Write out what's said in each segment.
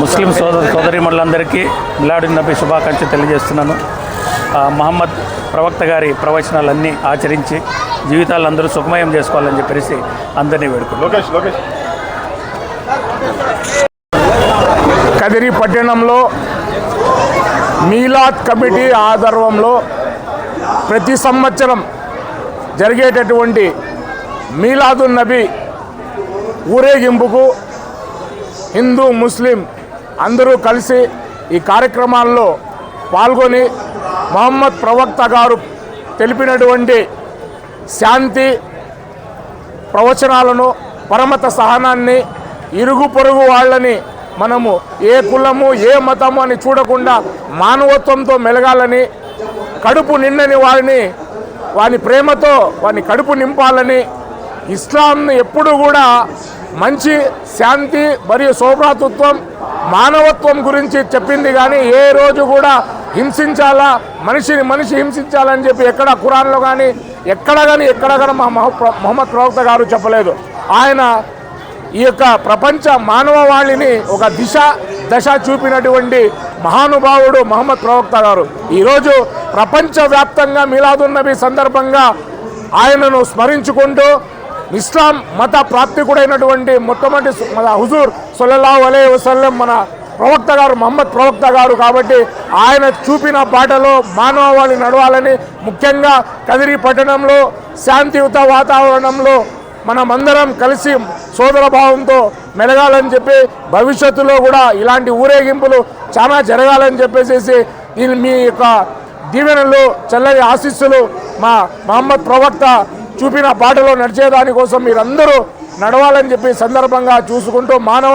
ముస్లిం సోదర సోదరిమణులందరికీ మిలాడు నబీ శుభాకాంక్ష తెలియజేస్తున్నాను. మహమ్మద్ ప్రవక్త గారి ప్రవచనాలన్నీ ఆచరించి జీవితాలు అందరూ సుఖమయం చేసుకోవాలని చెప్పేసి అందరినీ వేడుకుంటున్నాను. కదిరి పట్టణంలో మీలాద్ కమిటీ ఆధర్వంలో ప్రతి సంవత్సరం జరిగేటటువంటి మీలాదు నబీ ఊరేగింపుకు హిందూ ముస్లిం అందరూ కలిసి ఈ కార్యక్రమాల్లో పాల్గొని మహమ్మద్ ప్రవక్త గారు తెలిపినటువంటి శాంతి ప్రవచనాలను పరమత సహనాన్ని ఇరుగు పొరుగు వాళ్ళని మనము ఏ కులము ఏ మతము అని చూడకుండా మానవత్వంతో మెలగాలని కడుపు నిండని వారిని వాని ప్రేమతో వాని కడుపు నింపాలని ఇస్లాంను ఎప్పుడు కూడా మంచి శాంతి మరియు సౌభ్రాతృత్వం మానవత్వం గురించి చెప్పింది కానీ ఏ రోజు కూడా హింసించాలా మనిషిని మనిషి హింసించాలని చెప్పి ఎక్కడ ఖురాన్లో కానీ ఎక్కడ కానీ ఎక్కడ కానీ మా మహ- మొహమ్మద్ ప్రవక్త గారు చెప్పలేదు. ఆయన ఈ యొక్క ప్రపంచ మానవవాళిని ఒక దిశ దశ చూపినటువంటి మహానుభావుడు మహమ్మద్ ప్రవక్త గారు. ఈరోజు ప్రపంచవ్యాప్తంగా మిలాదున్నబీ సందర్భంగా ఆయనను స్మరించుకుంటూ ఇస్లాం మత ప్రాప్తికుడైనటువంటి మొట్టమొదటి మన హుజూర్ సొల్లల్లాహు అలే వసల్లం మన ప్రవక్త గారు మహమ్మద్ ప్రవక్త గారు కాబట్టి ఆయన చూపిన బాటలో మానవాళి నడవాలని ముఖ్యంగా కదిరి పట్టణంలో శాంతియుత వాతావరణంలో మనమందరం కలిసి సోదర భావంతో మెలగాలని చెప్పి భవిష్యత్తులో కూడా ఇలాంటి ఊరేగింపులు చాలా జరగాలని చెప్పేసి ఈ మీ యొక్క దీవెనలు చల్లని ఆశీస్సులు మా మహమ్మద్ ప్రవక్త చూపిన బాటలో నడిచేదానికోసం మీరందరూ నడవాలని చెప్పి సందర్భంగా చూసుకుంటూ మానవ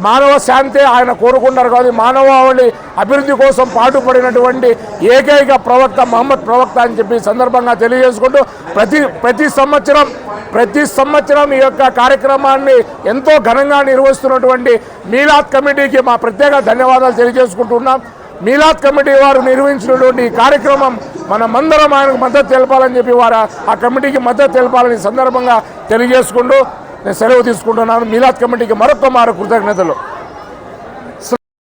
మానవ శాంతి ఆయన కోరుకున్నారు కాదు మానవాళి అభివృద్ధి కోసం పాటుపడినటువంటి ఏకైక ప్రవక్త మహమ్మద్ ప్రవక్త అని చెప్పి సందర్భంగా తెలియజేసుకుంటూ ప్రతి ప్రతి సంవత్సరం ప్రతి సంవత్సరం ఈ యొక్క కార్యక్రమాన్ని ఎంతో ఘనంగా నిర్వహిస్తున్నటువంటి మీలాద్ కమిటీకి మా ప్రత్యేక ధన్యవాదాలు తెలియజేసుకుంటున్నాం. మీలాద్ కమిటీ వారు నిర్వహించినటువంటి ఈ కార్యక్రమం మనమందరం ఆయనకు మద్దతు తెలపాలని చెప్పి వారు ఆ కమిటీకి మద్దతు తెలపాలని సందర్భంగా తెలియజేసుకుంటూ నేను సెలవు తీసుకుంటున్నాను. మిలాద్ కమిటీకి మరొక మారు కృతజ్ఞతలు.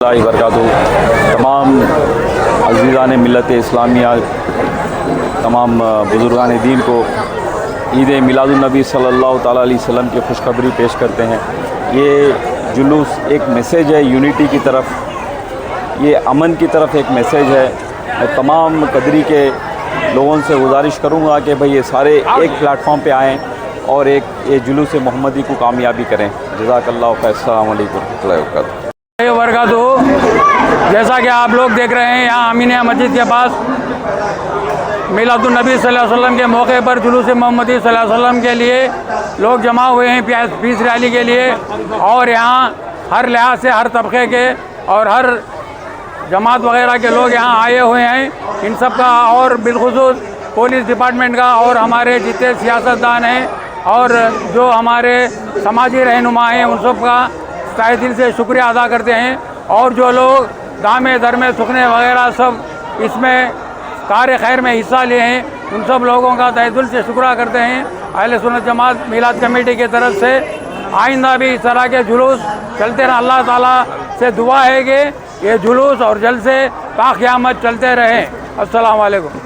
تمام عزیزان ملت اسلامیہ تمام بزرگان دین کو عید میلاد النبی صلی اللہ تعالیٰ علیہ وسلم کی خوشخبری پیش کرتے ہیں یہ جلوس ایک میسیج ہے یونیٹی کی طرف یہ امن کی طرف ایک میسیج ہے میں تمام قدری کے لوگوں سے گزارش کروں گا کہ بھئی یہ سارے ایک پلیٹ فارم پہ آئیں اور ایک یہ جلوس محمدی کو کامیابی کریں۔ جزاک اللہ خیر۔ السلام علیکم۔ ورحمۃ اللہ وبرکاتہ۔ وبرکاتہ۔ جیسا کہ آپ لوگ دیکھ رہے ہیں یہاں امین مسجد کے پاس میلاد النبی صلی اللہ علیہ وسلم کے موقع پر جلوس محمدی صلی اللہ علیہ وسلم کے لیے لوگ جمع ہوئے ہیں پیاس پیس ریالی کے لیے اور یہاں ہر لحاظ سے ہر طبقے کے اور ہر جماعت وغیرہ کے لوگ یہاں آئے ہوئے ہیں۔ ان سب کا اور بالخصوص پولیس ڈپارٹمنٹ کا اور ہمارے جتنے سیاستدان ہیں اور جو ہمارے سماجی رہنما ہیں، ان سب کا تہ دل سے شکریہ ادا کرتے ہیں۔ اور جو لوگ دامے، درمے سکھنے وغیرہ سب اس میں کار خیر میں حصہ لیے ہیں، ان سب لوگوں کا تہ دل سے شکریہ کرتے ہیں۔ اہل سنت جماعت میلاد کمیٹی کی طرف سے آئندہ بھی اس طرح کے جلوس چلتے رہے، اللہ تعالیٰ سے دعا ہے کہ یہ جلوس اور جلسے پاک قیامت چلتے رہیں السلام علیکم۔